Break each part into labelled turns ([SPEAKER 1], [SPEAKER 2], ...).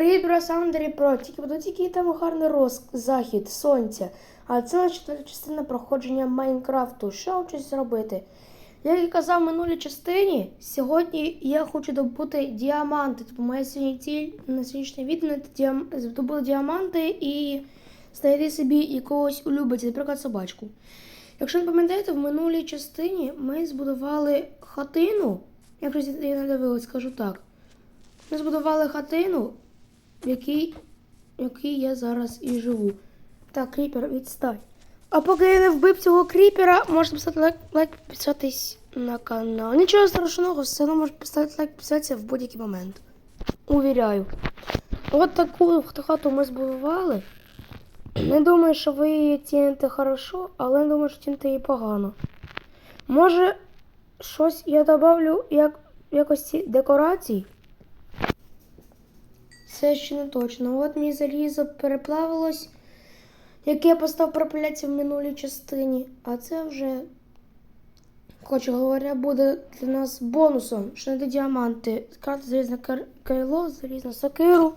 [SPEAKER 1] Привіт, Бросандері Про. Тільки подивіться, який там гарний роз... захід, сонця. А це наша четверта частина проходження Майнкрафту. Що хочу зробити? Як і казав в минулій частині, сьогодні я хочу добути діаманти. Тобто моя сьогодні ціль на сьогоднішнє відео діам... здобути діаманти і знайти собі якогось улюбленця, наприклад, собачку. Якщо не пам'ятаєте, в минулій частині ми збудували хатину. Якщо я не дивилась, скажу так. Ми збудували хатину, в якій я зараз і живу. Так, кріпер, відстань. А поки я не вбив цього кріпера, можете поставити лайк, лайк підписатись на канал. Нічого страшного, все одно можете поставити лайк підписатися в будь-який момент. Увіряю. От таку хату ми збудували. Не думаю, що ви її ціните хорошо, але не думаю, що ціните її погано. Може, щось я добавлю як якості декорацій. Це ще не точно. От мій залізо переплавилось, яке я постав переплавлятися в минулій частині. А це вже, хочу говоря, буде для нас бонусом, що знайти діаманти. Карта залізне кайло, залізну сокиру.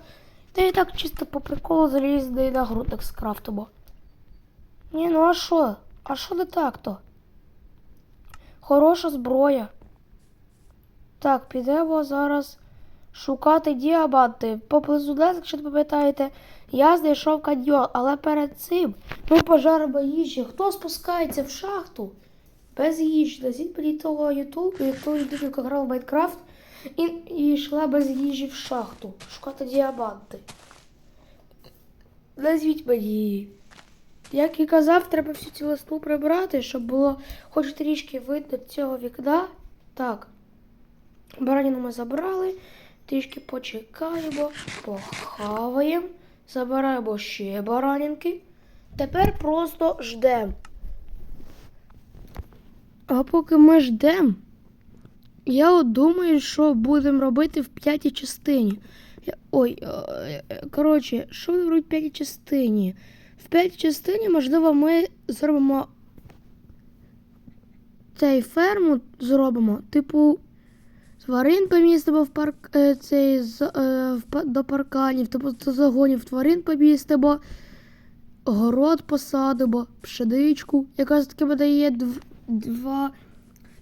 [SPEAKER 1] Та і так чисто по приколу залізний нагрудник скрафтимо. Ні, ну а що? А що не так-то? Хороша зброя. Так, підемо зараз шукати діаманти. Поблизу нас, якщо не пам'ятаєте, я знайшов каньйон, але перед цим ми пожаримо їжі. Хто спускається в шахту без їжі? Назвіть мені того ютубу, якого людинка грав в Майнкрафт і, і йшла без їжі в шахту шукати діаманти. Назвіть мені. Як і казав, треба всю цю листу прибрати, щоб було хоч трішки видно цього вікна. Так. Бараніну ми забрали. Трішки почекаємо, похаваємо, забираємо ще баранінки. Тепер просто ждемо. А поки ми ждемо, я от думаю, що будемо робити в п'ятій частині. Ой, е, е, коротше, що будемо робити в п'ятій частині? В п'ятій частині, можливо, ми зробимо цей ферму зробимо, типу. Тварин помістимо в парк е, цей з, е, до парканів, тобто загонів тварин помістимо, город посадимо, пшеничку, яка таки видає дв, два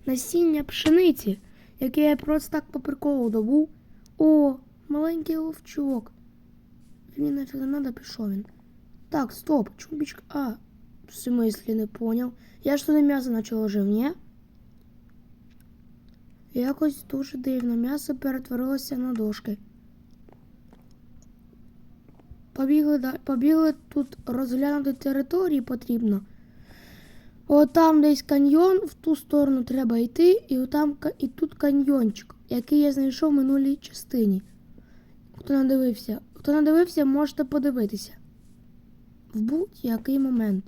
[SPEAKER 1] насіння пшениці, яке я просто так по приколу добув. О, маленький ловчок. Мені нафіг не треба, пішов він. Так, стоп, чумбічка. А, в смислі не поняв. Я ж туди м'ясо почало жив, ні? Якось дуже дивно. М'ясо перетворилося на дошки. Побігли, побігли тут розглянути території потрібно. От там десь каньйон, в ту сторону треба йти, і, отам, і тут каньйончик, який я знайшов в минулій частині. Хто не дивився? Хто не дивився, можете подивитися. В будь-який момент.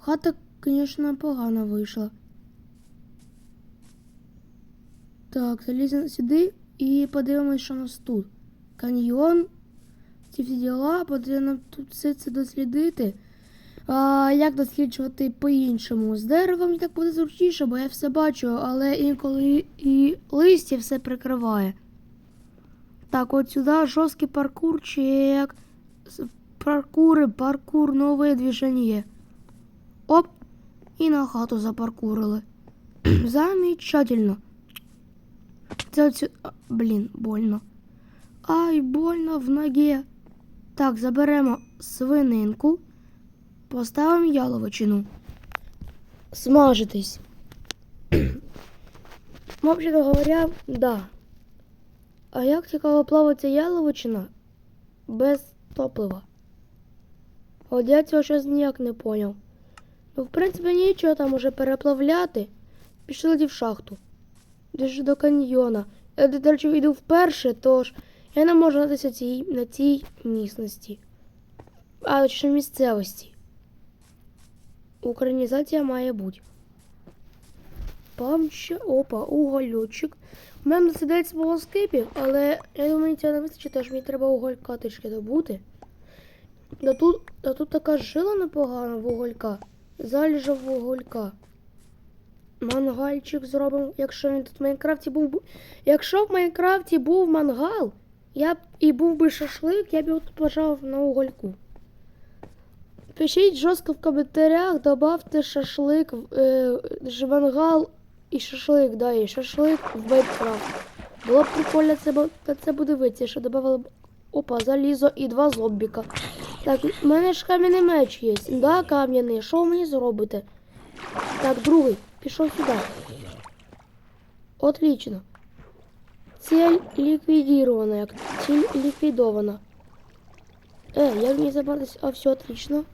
[SPEAKER 1] Хата, звісно, погано вийшла. Так, заліземо сюди і подивимось, що у нас тут. Каньйон, ці всі діла, потрібно тут все це дослідити. А, як досліджувати по-іншому? З деревом так буде зручніше, бо я все бачу, але інколи і листя все прикриває. Так, от сюди жорсткий паркур, чи як паркури, паркур, нове движення. Оп, і на хату запаркурили. Замечательно. Це а, Блін, больно. Ай, больно в ногі. Так, заберемо свининку, поставимо яловичину. Смажитись. Взагалі говоря, да. А як цікаво плавиться яловичина без топлива? От я цього щось ніяк не поняв. Ну, в принципі, нічого там уже переплавляти. Пішли в шахту. Десь до каньйона. Я, до речі, йду вперше, тож я не можу надатися цій, на цій місності. А чи місцевості. Українізація має бути. Там ще опа, угольочок. У мене сидить свого скипів, але я думаю, цього не вистачить, тож мені треба уголька трішки добути. Да тут, да тут така жила непогана вуголька. Заліжа вуголька. Мангальчик зробимо, якщо він тут в Майнкрафті був. Якщо в Майнкрафті був мангал, я б і був би шашлик, я б його тут пожав на угольку. Пишіть жорстко в коментарях, добавте шашлик, е, жвангал і шашлик, да, і шашлик в Майнкрафт. Було б прикольно це, на це подивитися, що додавали б. Опа, залізо і два зомбіка. Так, у мене ж кам'яний меч є. Да, кам'яний. Що мені зробите? Так, другий, пішов сюди. Отлично. Цель ліквідована, як ціль ліквідована. Е, як мені забратися? А, все отлично.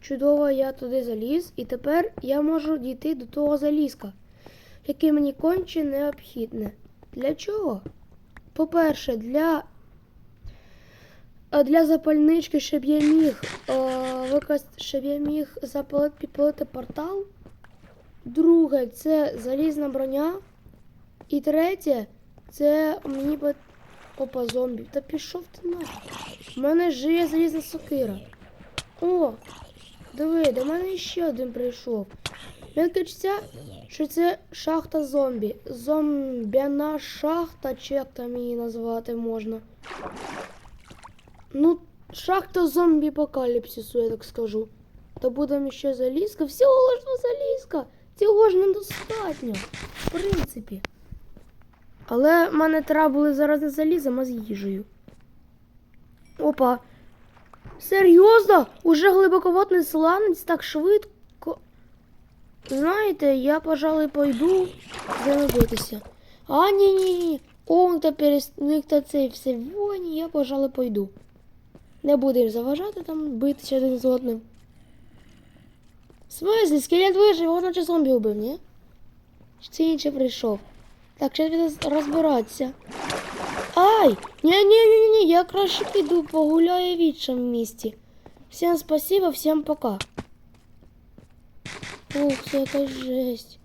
[SPEAKER 1] Чудово, я туди заліз, і тепер я можу дійти до того залізка, яке мені конче необхідне. Для чого? По-перше, для, для запальнички, щоб я міг а, використати, щоб я міг запалити, портал. Друге, це залізна броня. І третє, це мені би. Опа, зомбі. Та пішов ти нахуй. У мене ж є залізна сокира. О! Диви, до мене ще один прийшов. Мені кажеться, що це шахта зомбі. Зомбяна шахта, чи як там її назвати можна. Ну, шахта зомбі апокаліпсису, я так скажу. То буде ще залізка. Всього лиш залізка. Цього ж недостатньо. В принципі. Але в мене треба були зараз не залізом, а з їжею. Опа. Серйозно? Уже глибоководний сланець так швидко. Знаєте, я, пожалуй, пойду з ними битися. А, ні, ні, ні. Он то пересник та цей все воні, я, пожалуй, пойду. Не будеш заважати там битися один з одним. В смислі, скелет вижив, його наче зомбі убив, ні? Чи це інший? Так, зараз буде розбиратися. Ай! Ні-ні-ні, я краще піду погуляю в іншому місті. Всім спасибо, всім пока. Ух, це якась жесть.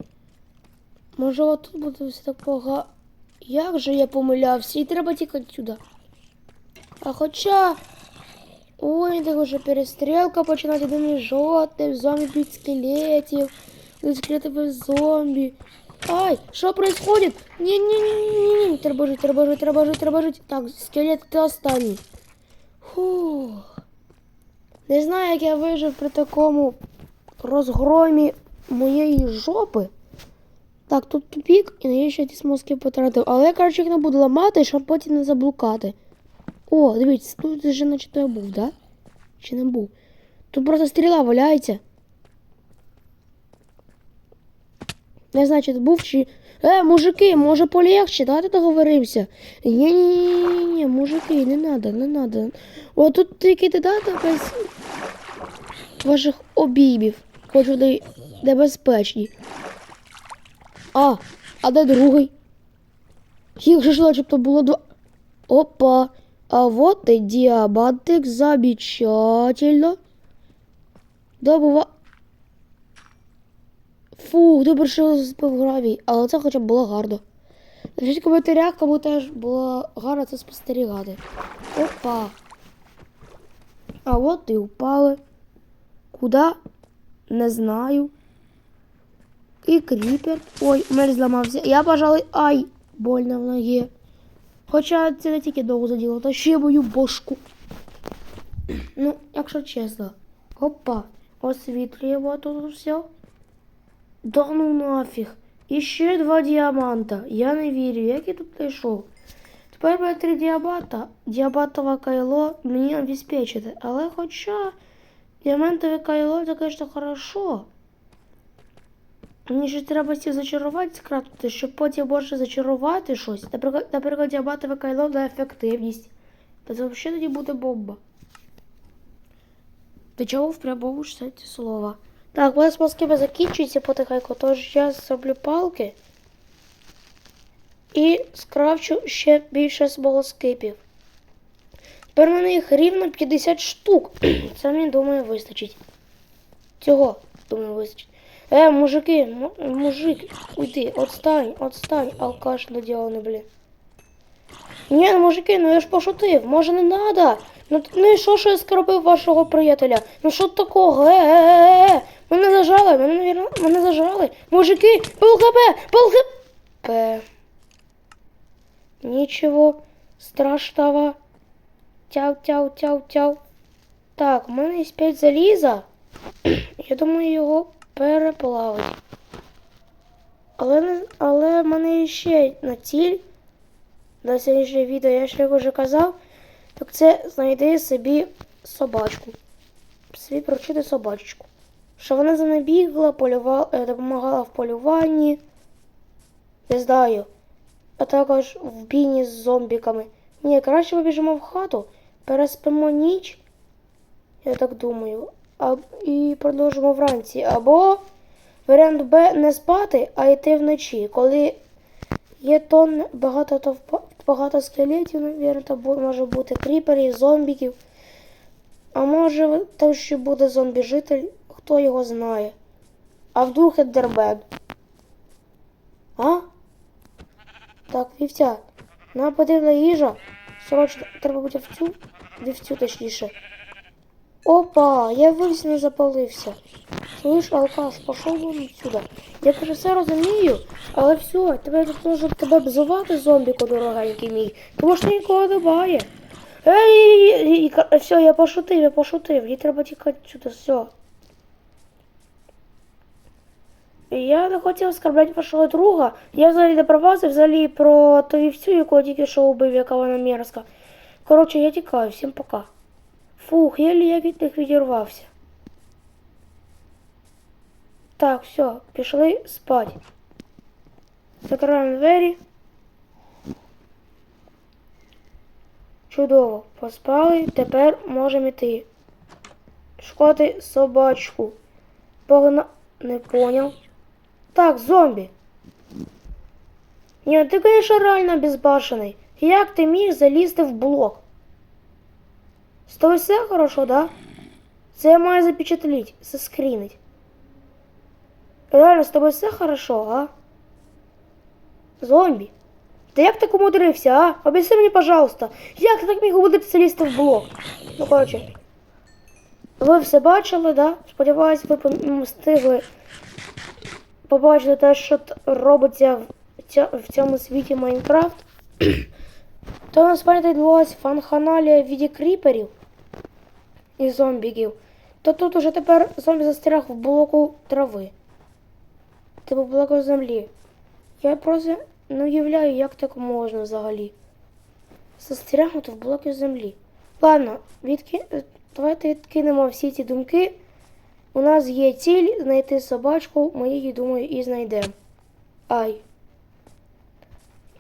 [SPEAKER 1] Може отут буде все так пога. Як же я помилявся? І треба тікати сюди. А хоча. Ой, так уже перестрілка починати один жовтий, зомбі бить скелетів, скелетів зомбі. Ай, що происходит? Ні, треба жити, треба жити, треба жити, треба жити. Так, скелет, ти останній. Фух. Не знаю, як я вижив при такому розгромі моєї жопи. Так, тут тупік, і навіщо ті смозки потратив. Але я, коротше, їх не буду ламати, щоб потім не заблукати. О, дивіться, тут вже наче я був, да? Чи не був? Тут просто стріла валяється. Не знаю, чи був чи. Е, мужики, може полегче, давайте договоримося. Ні-ні-ні, мужики, не надо, не надо. О, тут тільки додати без ваших обіймів. Хочу де, де безпечні. А, а де другий? Їх же ж начебто було два. Опа. А вот и диамантик замечательно. Добува. Фух, добре, що збив гравій, але це хоча б було гарно. Напишіть в коментарях, кому теж було гарно це спостерігати. Опа. А от і упали. Куда? Не знаю. І кріпер. Ой, у мене зламався. Я, пожалуй, ай, больно в ногі. Хоча це не тільки довго заділо, та ще мою бошку. Ну, якщо чесно. Опа, освітлюємо тут все. Да ну нафіг. І ще два діаманта. Я не вірю, як я тут знайшов. Тепер буде три діаманта. Діамантове кайло мені обезпечити. Але хоча діамантове кайло це, звісно, хорошо. Мені ж треба всіх зачарувати скрафтити, щоб потім може зачарувати щось. Наприклад, наприклад діамантове кайло на ефективність. Та це взагалі тоді буде бомба. До чого в прямому сенсі слова. Так, у нас москиби закінчується потихеньку, тож я зроблю палки і скрафчу ще більше смолоскипів. Тепер на них рівно 50 штук. Це мені думаю вистачить. Цього, думаю, вистачить. Е, мужики, мужик, уйди, отстань, отстань, алкаш наділений, блін. Ні, ну мужики, ну я ж пошутив, може не надо. Ну, ну і що, що я скоробив вашого приятеля? Ну що такого? Е, е, е, е. Мене зажали, мене, мене зажали. Мужики, пол хп, пол хп. Нічого страшного. Тяв, тяв, тяв, тяв. Так, у мене є 5 заліза. Я думаю, його переплавить. Але, але в мене ще на ціль. На сьогоднішнє відео я як вже казав. Так це знайди собі собачку. Собі прочити собачку. Що вона за не бігла, полювала, е, допомагала в полюванні. Не знаю. А також в бійні з зомбіками. Ні, краще побіжимо в хату, переспимо ніч. Я так думаю. І продовжимо вранці. Або варіант Б не спати, а йти вночі. Коли є тон багато товпа- багато скелетів, навірно, може бути кріперів, зомбіків. А може там ще буде зомбі-житель, хто його знає. А вдруг Ендермен? А? Так, вівця. Нам потрібна їжа. Срочно треба бути вівцю. Вівцю точніше. Опа, я вивсь не запалився. Слышь, алкаш, пошов вон отсюда. Я вже все розумію, але все, тебе тут може тебе бзувати зомбіку дорогенький мій. Тому що нікого немає. Ей, все, я пошутив, я пошутив. Їй треба тікати сюди, все. Я не хотів оскорбляти вашого друга. Я взагалі не про вас, і взагалі про ту вівцю, яку я тільки що убив, яка вона мерзка. Коротше, я тікаю, всім пока. Фух, єлі я від них відірвався. Так, все, пішли спать. Закриваємо двері. Чудово, поспали, тепер можемо йти. Шукати собачку. Погна... Не понял. Так, зомбі. Ні, ти, конечно, реально безбашений. Як ти міг залізти в блок? З тобою все хорошо, да? Це я маю запечатліть, заскрінить. Реально, з тобою все хорошо, а? Зомбі. Ти як так умудрився, а? Об'ясни мені, пожалуйста, як ти так міг умудритися лізти в блок? Ну, коротше. Ви все бачили, да? Сподіваюсь, ви встигли побачити те, що робиться в, цьому світі Майнкрафт. То насправді відбулася фанханалія в віді кріперів і зомбіків. То тут уже тепер зомбі застряг в блоку трави. Типу блоку землі. Я просто не уявляю, як так можна взагалі. Застрягнути в блоки землі. Ладно, відки... давайте відкинемо всі ці думки. У нас є ціль знайти собачку, ми її, думаю, і знайдемо. Ай.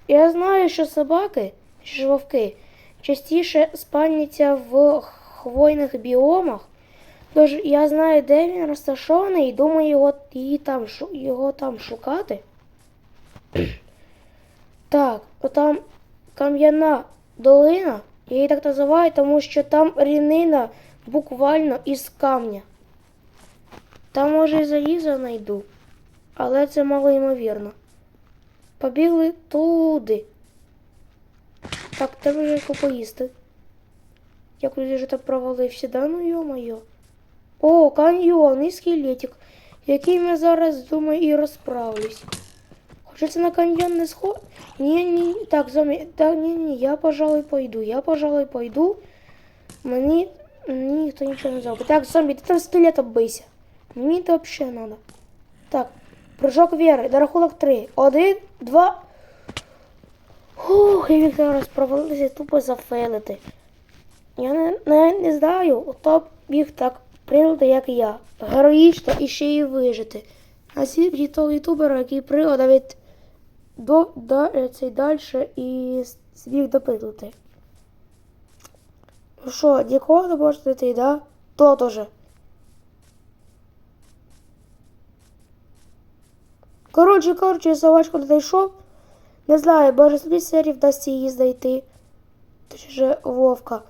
[SPEAKER 1] Я знаю, що собаки, ж вовки, частіше спальняться в хвойних біомах. Тож я знаю, де він розташований, і думаю його, її там, його там шукати. Так, отам кам'яна долина. Я її так називаю, тому що там рівнина буквально із камня. Там, може, і залізо знайду, але це мало ймовірно. Побігли туди. Так, треба вже поїсти. Я вже так провалився, да ну йо-моє. О, каньйон і скелетик, яким я зараз, думаю, і розправлюсь. Це на каньйон не сход... Ні, ні, так, зомі... Так, ні, ні, я, пожалуй, пойду. Я, пожалуй, пойду. Мені, ніхто нічого не зробить. Так, зомбі, ти там скелетом бийся. Мені це взагалі надо. Так, прыжок віри, до рахунок три. Один, два. Ух, я міг зараз провалитися тупо зафейлити. Я не, не, не знаю, хто міг так прийняти, як я. Героїчно і ще й вижити. А світ того ютубера, який пригода від до, да, цей далі і зміг допитувати. Ну що, нікого не можете йти, да? То тоже. Коротше, коротше, я собачку не знайшов. Не знаю, може собі серії вдасться її знайти. Точніше, Вовка.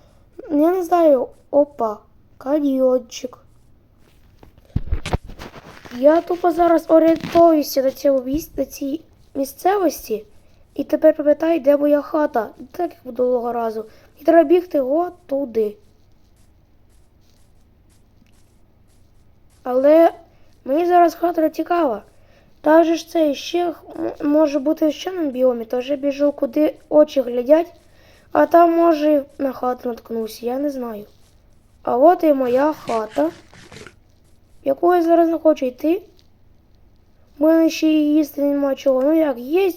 [SPEAKER 1] Я не знаю. Опа, каньйончик. Я тупо зараз орієнтуюся на цьому на цій місцевості. І тепер пам'ятаю, де моя хата. Так як минулого разу. І треба бігти от туди. Але мені зараз хата не цікава. Та же ж це ще може бути в щеному біомі, тож я біжу, куди очі глядять, А там, може, на хату наткнусь, я не знаю. А от і моя хата, яку я зараз не хочу йти. У мене ще і їсти нема чого. Ну як, є,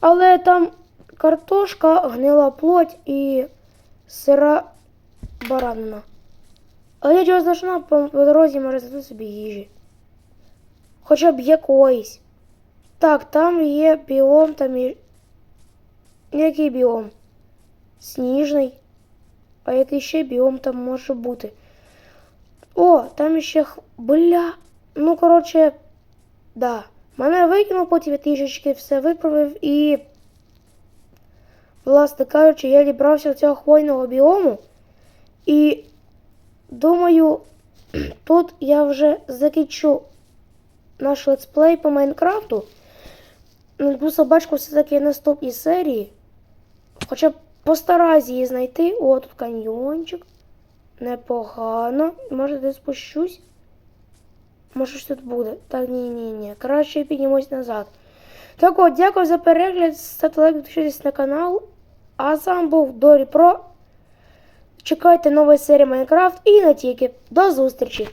[SPEAKER 1] але там картошка, гнила плоть і сира баранина. Але нічого страшного, по, по дорозі знайти собі їжі. Хоча б якоїсь. Так, там є біом, там є. Який біом? Сніжний. А який ще біом там може бути? О, там ще х- бля. Ну, коротше, да. Мене викинув, потім трішечки все виправив і. Власне кажучи, я дібрався до цього хвойного біому. І думаю, тут я вже закінчу наш летсплей по Майнкрафту. Ну, собачку все-таки наступній серії. Хоча б постараюсь її знайти. О, тут каньйончик. Непогано. Може, десь спущусь. Може, щось тут буде. Так, ні, ні, ні. Краще піднімусь назад. Так от, дякую за перегляд. Ставте лайк, підпишитесь на канал. А вами був Дорі Про. Чекайте нової серії Майнкрафт і не тільки. До зустрічі!